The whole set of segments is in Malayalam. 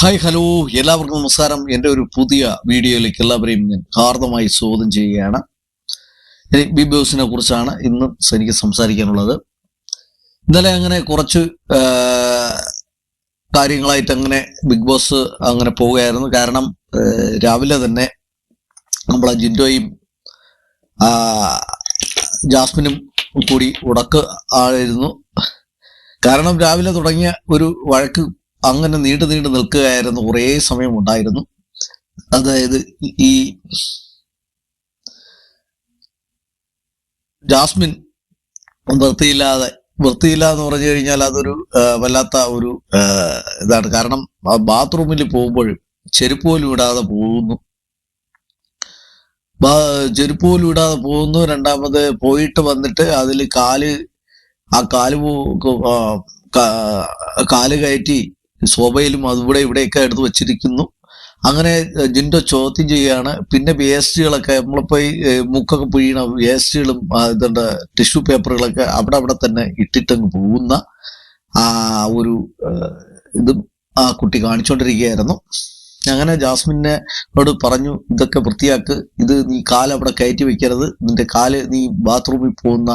Hi hello. എല്ലാവർക്കും നമസ്കാരം. എന്റെ ഒരു പുതിയ വീഡിയോയിലേക്ക് എല്ലാവരെയും ഞാൻ ഹാർദമായി സ്വാഗതം ചെയ്യുകയാണ്. ബിഗ് ബോസിനെ കുറിച്ചാണ് ഇന്ന് എനിക്ക് സംസാരിക്കാനുള്ളത്. ഇന്നലെ അങ്ങനെ കുറച്ച് കാര്യങ്ങളായിട്ട് അങ്ങനെ ബിഗ് ബോസ് അങ്ങനെ പോവുകയായിരുന്നു. കാരണം രാവിലെ തന്നെ നമ്മളെ ജിൻഡോയും ജാസ്മിനും കൂടി ഉടക്ക് ആയിരുന്നു കാരണം രാവിലെ തുടങ്ങിയ ഒരു വഴക്ക് അങ്ങനെ നീണ്ടു നീണ്ടു നിൽക്കുകയായിരുന്നു. കുറേ സമയം ഉണ്ടായിരുന്നു. അതായത് ഈ ജാസ്മിൻ വൃത്തിയില്ലാതെ വൃത്തിയില്ല എന്ന് പറഞ്ഞു കഴിഞ്ഞാൽ അതൊരു വല്ലാത്ത ഒരു ഇതാണ്. കാരണം ബാത്റൂമിൽ പോകുമ്പോഴും ചെരുപ്പ് പോലും ഇടാതെ പോകുന്നു. ചെരുപ്പ് പോലും ഇടാതെ പോകുന്നു. രണ്ടാമത് പോയിട്ട് വന്നിട്ട് അതിൽ കാൽ ആ കാൽ കാൽ കയറ്റി ശോഭയിലും അതുകൂടെ ഇവിടെയൊക്കെ എടുത്ത് വെച്ചിരിക്കുന്നു. അങ്ങനെ ജിൻഡോ ചോദ്യം ചെയ്യുകയാണ്. പിന്നെ വേസ്റ്റുകളൊക്കെ നമ്മളിപ്പോ ഈ മുക്കൊക്കെ പിഴിയണ വേസ്റ്റുകളും ഇതുണ്ട് ടിഷ്യൂ പേപ്പറുകളൊക്കെ അവിടെ അവിടെ തന്നെ ഇട്ടിട്ടങ്ങ് പോകുന്ന ആ ഒരു ഇതും ആ കുട്ടി കാണിച്ചുകൊണ്ടിരിക്കുകയായിരുന്നു അങ്ങനെ ജാസ്മിനോട് പറഞ്ഞു ഇതൊക്കെ വൃത്തിയാക്ക്. ഇത് നീ കാൽ അവിടെ കയറ്റി വെക്കരുത്. നിന്റെ കാൽ നീ ബാത്റൂമിൽ പോകുന്ന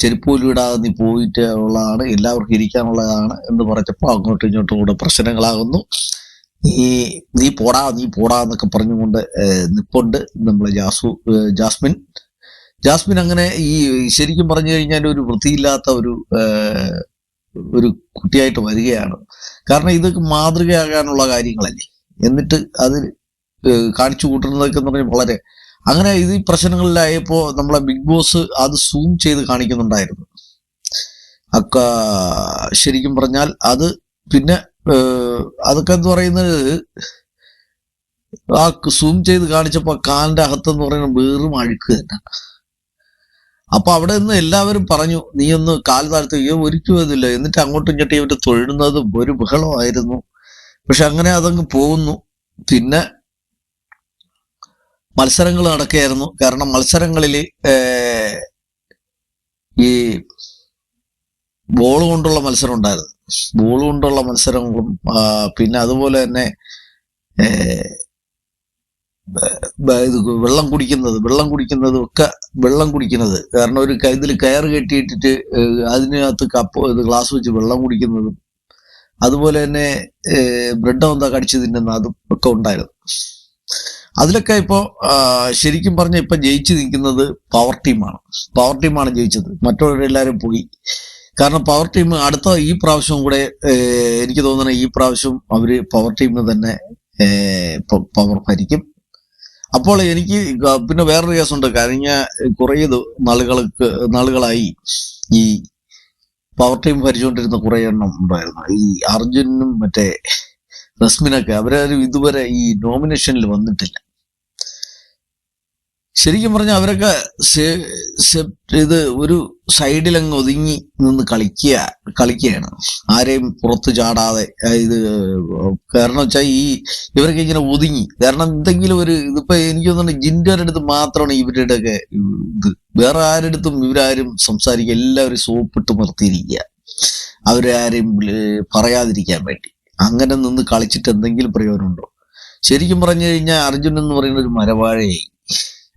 ചെരുപ്പ് പോലും ഇടാതെ നീ പോയിട്ട് ഉള്ളതാണ് എല്ലാവർക്കും ഇരിക്കാനുള്ളതാണ് എന്ന് പറഞ്ഞപ്പോൾ അങ്ങോട്ടും ഇങ്ങോട്ടും കൂടെ പ്രശ്നങ്ങളാകുന്നു. നീ നീ പോടാ നീ പോടാ എന്നൊക്കെ പറഞ്ഞുകൊണ്ട് നിപ്പുണ്ട് നമ്മളെ ജാസു ജാസ്മിൻ. ജാസ്മിൻ അങ്ങനെ ഈ ശരിക്കും പറഞ്ഞു കഴിഞ്ഞാൽ ഒരു വൃത്തിയില്ലാത്ത ഒരു ഒരു കുട്ടിയായിട്ട് വരികയാണ്. കാരണം ഇതൊക്കെ മാതൃകയാകാനുള്ള കാര്യങ്ങളല്ലേ. എന്നിട്ട് അത് കാണിച്ചു കൂട്ടുന്നതൊക്കെ എന്ന് പറഞ്ഞാൽ വളരെ അങ്ങനെ ഇത് ഈ പ്രശ്നങ്ങളിലായപ്പോ നമ്മളെ ബിഗ് ബോസ് അത് സൂം ചെയ്ത് കാണിക്കുന്നുണ്ടായിരുന്നു. അക്ക ശരിക്കും പറഞ്ഞാൽ അത് പിന്നെ അതൊക്കെ എന്ന് പറയുന്നത് ആ സൂം ചെയ്ത് കാണിച്ചപ്പോ കാലിന്റെ അകത്തെന്ന് പറയുന്നത് വേറും അഴുക്ക് തന്നെ. അപ്പൊ അവിടെ നിന്ന് എല്ലാവരും പറഞ്ഞു നീ ഒന്ന് കാൽ താഴ്ത്തി അയ്യോ ഒരിക്കലും അതില്ല. എന്നിട്ട് അങ്ങോട്ടും ഇങ്ങോട്ടും ഇവർ തൊഴുന്നതും ഒരു ബഹളമായിരുന്നു. പക്ഷെ അങ്ങനെ അതങ്ങ് പോകുന്നു. പിന്നെ മത്സരങ്ങൾ നടക്കുകയായിരുന്നു കാരണം മത്സരങ്ങളിൽ ഈ ബോൾ കൊണ്ടുള്ള മത്സരം ഉണ്ടായിരുന്നു. ബോൾ കൊണ്ടുള്ള മത്സരങ്ങളും പിന്നെ അതുപോലെ തന്നെ വെള്ളം കുടിക്കുന്നത് വെള്ളം കുടിക്കുന്നതും ഒക്കെ വെള്ളം കുടിക്കുന്നത്. കാരണം ഒരു ഇതിൽ കയർ കെട്ടിയിട്ടിട്ട് അതിനകത്ത് കപ്പ് ഗ്ലാസ് വെച്ച് വെള്ളം കുടിക്കുന്നതും അതുപോലെ തന്നെ ബ്രെഡ് എന്താ കടിച്ചു തിന്നുന്ന അതും ഒക്കെ ഉണ്ടായിരുന്നു. അതിലൊക്കെ ഇപ്പോ ശരിക്കും പറഞ്ഞ ഇപ്പൊ ജയിച്ചു നിൽക്കുന്നത് പവർ ടീമാണ് പവർ ടീമാണ് ജയിച്ചത്. മറ്റുള്ളവരെല്ലാവരും പോയി. കാരണം പവർ ടീം അടുത്ത ഈ പ്രാവശ്യം കൂടെ എനിക്ക് തോന്നുന്നത് ഈ പ്രാവശ്യം അവർ പവർ ടീമിന് തന്നെ പവർ ഭരിക്കും. അപ്പോൾ എനിക്ക് പിന്നെ വേറൊരു കേസുണ്ട് കഴിഞ്ഞ കുറേ നാളുകൾക്ക് നാളുകളായി ഈ പവർ ടീം ഭരിച്ചുകൊണ്ടിരുന്ന കുറേ എണ്ണം ഉണ്ടായിരുന്നു. ഈ അർജുനും മറ്റേ റസ്മിനൊക്കെ അവരാരും ഇതുവരെ ഈ നോമിനേഷനിൽ വന്നിട്ടില്ല. ശരിക്കും പറഞ്ഞാൽ അവരൊക്കെ ഇത് ഒരു സൈഡിലങ്ങ് ഒതുങ്ങി നിന്ന് കളിക്കുക കളിക്കുകയാണ്. ആരെയും പുറത്ത് ചാടാതെ ഇത് കാരണം വെച്ചാൽ ഈ ഇവരൊക്കെ ഇങ്ങനെ ഒതുങ്ങി. കാരണം എന്തെങ്കിലും ഒരു ഇതിപ്പോ എനിക്ക് തോന്നുന്നു ജിൻഡോയുടെ അടുത്ത് മാത്രമാണ് ഇവരുടെ ഒക്കെ ഇത്. വേറെ ആരെടുത്തും ഇവരാരും സംസാരിക്കുക എല്ലാവരും സോപ്പിട്ട് നിർത്തിയിരിക്കുക അവരാരെയും പറയാതിരിക്കാൻ വേണ്ടി. അങ്ങനെ നിന്ന് കളിച്ചിട്ട് എന്തെങ്കിലും പ്രയോജനമുണ്ടോ? ശരിക്കും പറഞ്ഞു കഴിഞ്ഞാൽ അർജുൻ എന്ന് പറയുന്ന ഒരു മരവാഴയായി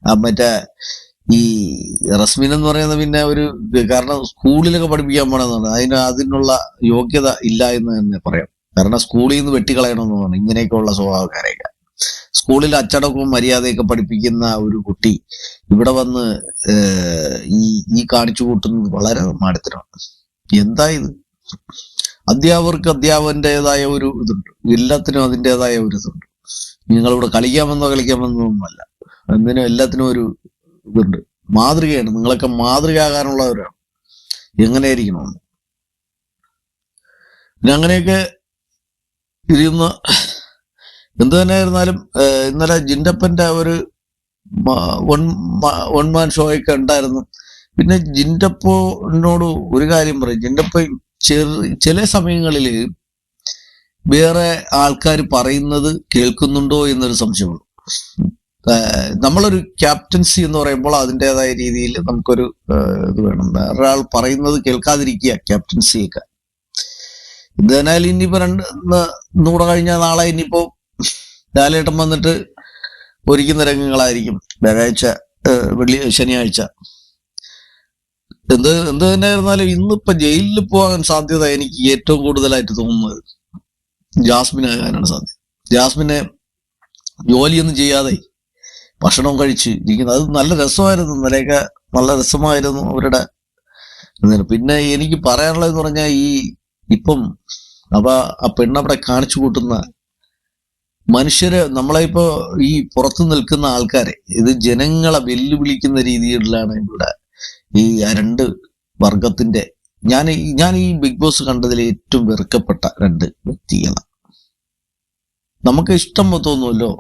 ആ മറ്റേ ഈ റസ്മിൻ എന്ന് പറയുന്നത് പിന്നെ ഒരു കാരണം സ്കൂളിലൊക്കെ പഠിപ്പിക്കാൻ പോണെന്നാണ് അതിന് അതിനുള്ള യോഗ്യത ഇല്ല എന്ന് തന്നെ പറയാം. കാരണം സ്കൂളിൽ നിന്ന് വെട്ടിക്കളയണമെന്നാണ് ഇങ്ങനെയൊക്കെയുള്ള സ്വഭാവക്കാരെയൊക്കെ. സ്കൂളിൽ അച്ചടക്കവും മര്യാദയൊക്കെ പഠിപ്പിക്കുന്ന ഒരു കുട്ടി ഇവിടെ വന്ന് ഈ ഈ കാണിച്ചു കൂട്ടുന്നത് വളരെ മാടത്തരമാണ്. എന്താ ഇത്? അധ്യാപകർക്ക് അധ്യാപകന്റേതായ ഒരു ഇതുണ്ട്. എല്ലാത്തിനും അതിന്റെതായ ഒരു ഇതുണ്ട്. നിങ്ങളിവിടെ കളിക്കാമെന്നോ കളിക്കാമെന്നോ ഒന്നുമല്ല. എന്തിനും എല്ലാത്തിനും ഒരു ഇതുണ്ട്. മാതൃകയാണ്. നിങ്ങളൊക്കെ മാതൃകയാകാനുള്ളവരാണ് എങ്ങനെയായിരിക്കണമെന്ന് പിന്നെ അങ്ങനെയൊക്കെ ഇരുന്ന് എന്തു തന്നെയായിരുന്നാലും ഇന്നലെ ജിൻഡപ്പന്റെ ഒരു വൺ വൺ മാൻ ഷോ ഒക്കെ ഉണ്ടായിരുന്നു. പിന്നെ ജിൻഡപ്പോനോട് ഒരു കാര്യം പറയും. ജിൻഡപ്പ ചെറു ചില സമയങ്ങളിൽ വേറെ ആൾക്കാർ പറയുന്നത് കേൾക്കുന്നുണ്ടോ എന്നൊരു സംശയമുള്ളൂ. നമ്മളൊരു ക്യാപ്റ്റൻസി എന്ന് പറയുമ്പോൾ അതിന്റെതായ രീതിയിൽ നമുക്കൊരു ഇത് വേണം. ഒരാൾ പറയുന്നത് കേൾക്കാതിരിക്കുക ക്യാപ്റ്റൻസിയൊക്കെ. എന്തായാലും ഇനിയിപ്പോ രണ്ട് നൂറ് കഴിഞ്ഞ നാളെ ഇനിയിപ്പോ ലാലേട്ടം വന്നിട്ട് ഒരുക്കുന്ന രംഗങ്ങളായിരിക്കും. വ്യാഴാഴ്ച വെള്ളി ശനിയാഴ്ച. എന്ത് എന്ത് തന്നെ ആയിരുന്നാലും ഇന്നിപ്പോ ജയിലിൽ പോകാൻ സാധ്യത എനിക്ക് ഏറ്റവും കൂടുതലായിട്ട് തോന്നുന്നത് ജാസ്മിൻ ആകാനാണ് സാധ്യത. ജാസ്മിനെ ജോലിയൊന്നും ചെയ്യാതെ ഭക്ഷണം കഴിച്ച് ഇരിക്കുന്നത് അത് നല്ല രസമായിരുന്നു. ഇന്നലെയൊക്കെ നല്ല രസമായിരുന്നു അവരുടെ. പിന്നെ എനിക്ക് പറയാനുള്ളതെന്ന് പറഞ്ഞാൽ ഈ ഇപ്പം അപ്പൊ ആ പെണ്ണവിടെ കാണിച്ചു കൂട്ടുന്ന മനുഷ്യരെ നമ്മളെ ഇപ്പോ ഈ പുറത്തു നിൽക്കുന്ന ആൾക്കാരെ ഇത് ജനങ്ങളെ വെല്ലുവിളിക്കുന്ന രീതിയിലാണ് ഇവിടെ ഈ രണ്ട് വർഗത്തിന്റെ ഞാൻ ഞാൻ ഈ ബിഗ് ബോസ് കണ്ടതിൽ ഏറ്റവും വെറുക്കപ്പെട്ട രണ്ട് വ്യക്തികളാണ് നമുക്ക് ഇഷ്ടം തോന്നുമല്ലോ?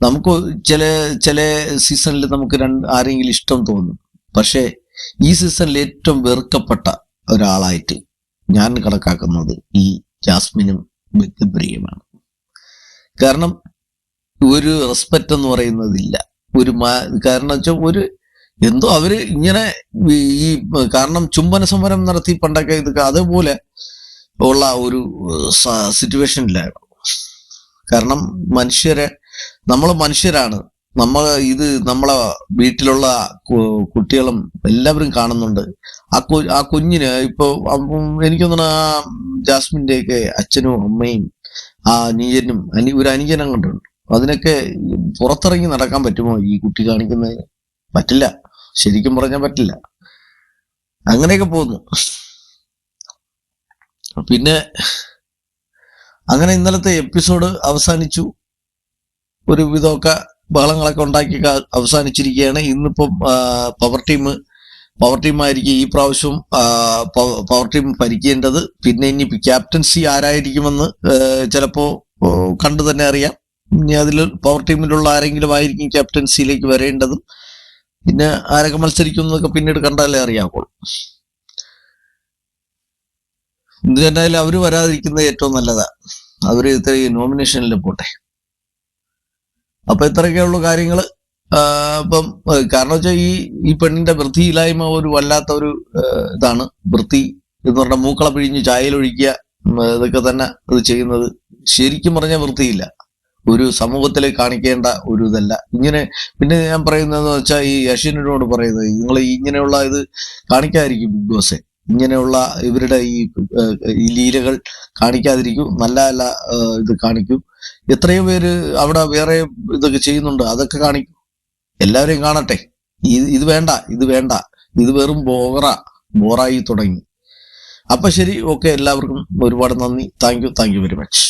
നമുക്ക് ചില ചില സീസണിൽ നമുക്ക് രണ്ട് ആരെങ്കിലും ഇഷ്ടം തോന്നും. പക്ഷേ ഈ സീസണിൽ ഏറ്റവും വെറുക്കപ്പെട്ട ഒരാളായിട്ട് ഞാൻ കണക്കാക്കുന്നത് ഈ ജാസ്മിനും ബിഗ്ബ്രിയുമാണ് കാരണം ഒരു റെസ്പെക്റ്റ് എന്ന് പറയുന്നതില്ല. ഒരു കാരണം വെച്ചാൽ ഒരു എന്തോ അവർ ഇങ്ങനെ ഈ- കാരണം ചുംബന സമരം നടത്തി പണ്ടൊക്കെ ഇതൊക്കെ അതേപോലെ ഉള്ള ഒരു സിറ്റുവേഷനിലായിരുന്നു കാരണം മനുഷ്യരെ നമ്മൾ മനുഷ്യരാണ്. നമ്മൾ ഇത് നമ്മളെ വീട്ടിലുള്ള കുട്ടികളും എല്ലാവരും കാണുന്നുണ്ട്. ആ കു ആ കുഞ്ഞിന് ഇപ്പൊ എനിക്ക് തോന്നുന്നു ആ ജാസ്മിന്റെ ഒക്കെ അച്ഛനും അമ്മയും ആ അനിയനും അനി ഒരു അനിയനും കണ്ടുണ്ട് അതിനൊക്കെ പുറത്തിറങ്ങി നടക്കാൻ പറ്റുമോ ഈ കുട്ടി കാണിക്കുന്നതിന്? പറ്റില്ല. ശരിക്കും പറഞ്ഞാൽ പറ്റില്ല. അങ്ങനെയൊക്കെ പോകുന്നു. പിന്നെ അങ്ങനെ ഇന്നലത്തെ എപ്പിസോഡ് അവസാനിച്ചു. ഒരു വിധമൊക്കെ ബഹളങ്ങളൊക്കെ ഉണ്ടാക്കി അവസാനിച്ചിരിക്കുകയാണ്. ഇന്നിപ്പം പവർ ടീം പവർ ടീം ആയിരിക്കും ഈ പ്രാവശ്യം പവർ ടീം ഭരിക്കേണ്ടത്. പിന്നെ ഇനി ക്യാപ്റ്റൻസി ആരായിരിക്കുമെന്ന് ചിലപ്പോൾ കണ്ടു തന്നെ അറിയാം. ഇനി അതിൽ പവർ ടീമിലുള്ള ആരെങ്കിലും ആയിരിക്കും ക്യാപ്റ്റൻസിയിലേക്ക് വരേണ്ടതും. പിന്നെ ആരൊക്കെ മത്സരിക്കുന്നതൊക്കെ പിന്നീട് കണ്ടാലേ അറിയാവുള്ളൂ. എന്ത് കണ്ടാലും അവർ വരാതിരിക്കുന്നത് ഏറ്റവും നല്ലതാ. അവർ ഇത്രയും നോമിനേഷനിൽ പോട്ടെ. അപ്പൊ ഇത്രയൊക്കെയുള്ള കാര്യങ്ങൾ ഇപ്പം കാരണം വെച്ചാൽ ഈ ഈ പെണ്ണിന്റെ വൃത്തിയില്ലായ്മ ഒരു വല്ലാത്ത ഒരു ഇതാണ്. വൃത്തി എന്ന് പറഞ്ഞാൽ മൂക്കള പിഴിഞ്ഞ് ചായയിലൊഴിക്കുക ഇതൊക്കെ തന്നെ ഇത് ചെയ്യുന്നത്. ശരിക്കും പറഞ്ഞാൽ വൃത്തിയില്ല. ഒരു സമൂഹത്തിൽ കാണിക്കേണ്ട ഒരു ഇതല്ല ഇങ്ങനെ പിന്നെ ഞാൻ പറയുന്നതെന്ന് വെച്ചാൽ ഈ യശ്വിനോട് പറയുന്നത് നിങ്ങൾ ഇങ്ങനെയുള്ള ഇത് കാണിക്കാതിരിക്കും ബിഗ് ബോസ്. ഇങ്ങനെയുള്ള ഇവരുടെ ഈ ലീലകൾ കാണിക്കാതിരിക്കും. നല്ല നല്ല ഇത് കാണിക്കും. എത്രയും പേര് അവിടെ വേറെ ഇതൊക്കെ ചെയ്യുന്നുണ്ട്. അതൊക്കെ കാണിക്കും. എല്ലാവരെയും കാണട്ടെ. ഇത് ഇത് വേണ്ട ഇത് വേണ്ട. ഇത് വെറും ബോറ ബോറായി തുടങ്ങി. അപ്പൊ ശരി ഓക്കെ. എല്ലാവർക്കും ഒരുപാട് നന്ദി. Thank you. Thank you very much.